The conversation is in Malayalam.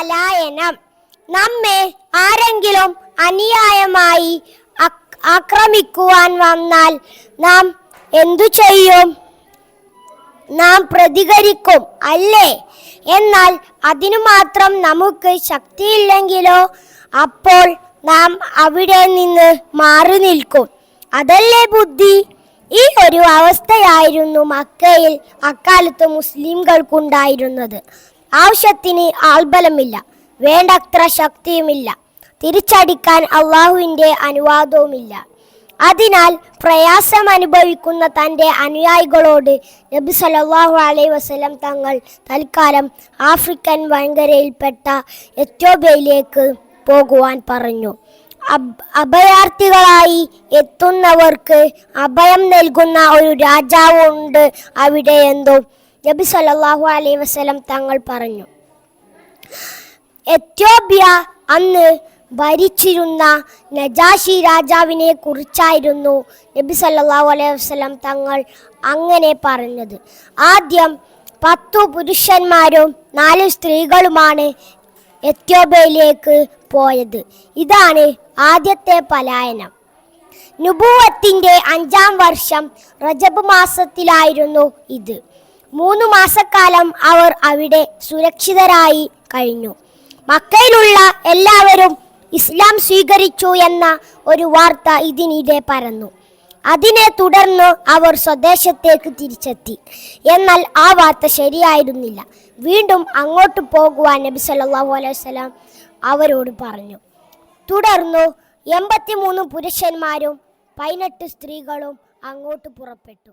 പലായനം. നമ്മെ ആരെങ്കിലും അനുയായമായി ആക്രമിക്കുവാൻ വന്നാൽ നാം എന്തു ചെയ്യും? നാം പ്രതികരിക്കും അല്ലേ? എന്നാൽ അതിനു മാത്രം നമുക്ക് ശക്തിയില്ലെങ്കിലോ? അപ്പോൾ നാം അവിടെ നിന്ന് മാറി നിൽക്കും. അതല്ലേ ബുദ്ധി? ഈ ഒരു അവസ്ഥയായിരുന്നു മക്കയിൽ അക്കാലത്ത് മുസ്ലിംകൾക്കുണ്ടായിരുന്നത്. ആവശ്യത്തിന് ആൾബലമില്ല വേണ്ടത്ര ശക്തിയുമില്ല തിരിച്ചടിക്കാൻ അള്ളാഹുവിന്റെ അനുവാദവുമില്ല. അതിനാൽ പ്രയാസം അനുഭവിക്കുന്ന തന്റെ അനുയായികളോട് നബി സലാഹു അലൈഹി വസ്ലം തങ്ങൾ തൽക്കാലം ആഫ്രിക്കൻ വൻകരയിൽപ്പെട്ട എത്യോപ്യയിലേക്ക് പോകുവാൻ പറഞ്ഞു. അഭയാർത്ഥികളായി എത്തുന്നവർക്ക് അഭയം നൽകുന്ന ഒരു രാജാവുണ്ട് അവിടെ എന്തോ. നബി സല്ലല്ലാഹു അലൈ വസ്ലം തങ്ങൾ പറഞ്ഞു എത്യോപ്യ അന്ന് ഭരിച്ചിരുന്ന നജാഷി രാജാവിനെ കുറിച്ചായിരുന്നു നബി സല്ലാഹു അലൈഹി വസ്ലം തങ്ങൾ അങ്ങനെ പറഞ്ഞത്. ആദ്യം പത്തു പുരുഷന്മാരും നാല് സ്ത്രീകളുമാണ് എത്യോപ്യയിലേക്ക് പോയത്. ഇതാണ് ആദ്യത്തെ പലായനം. നുപൂവത്തിന്റെ അഞ്ചാം വർഷം റജബ് മാസത്തിലായിരുന്നു ഇത്. മൂന്ന് മാസക്കാലം അവർ അവിടെ സുരക്ഷിതരായി കഴിഞ്ഞു. മക്കയിലുള്ള എല്ലാവരും ഇസ്ലാം സ്വീകരിച്ചു എന്ന ഒരു വാർത്ത ഇതിനിടെ പരന്നു. അതിനെ തുടർന്ന് അവർ സ്വദേശത്തേക്ക് തിരിച്ചെത്തി. എന്നാൽ ആ വാർത്ത ശരിയായിരുന്നില്ല. വീണ്ടും അങ്ങോട്ട് പോകുവാൻ നബി സല്ലല്ലാഹു അലൈഹി വസല്ലം അവരോട് പറഞ്ഞു. തുടർന്നു എൺപത്തിമൂന്ന് പുരുഷന്മാരും പതിനെട്ട് സ്ത്രീകളും അങ്ങോട്ട് പുറപ്പെട്ടു.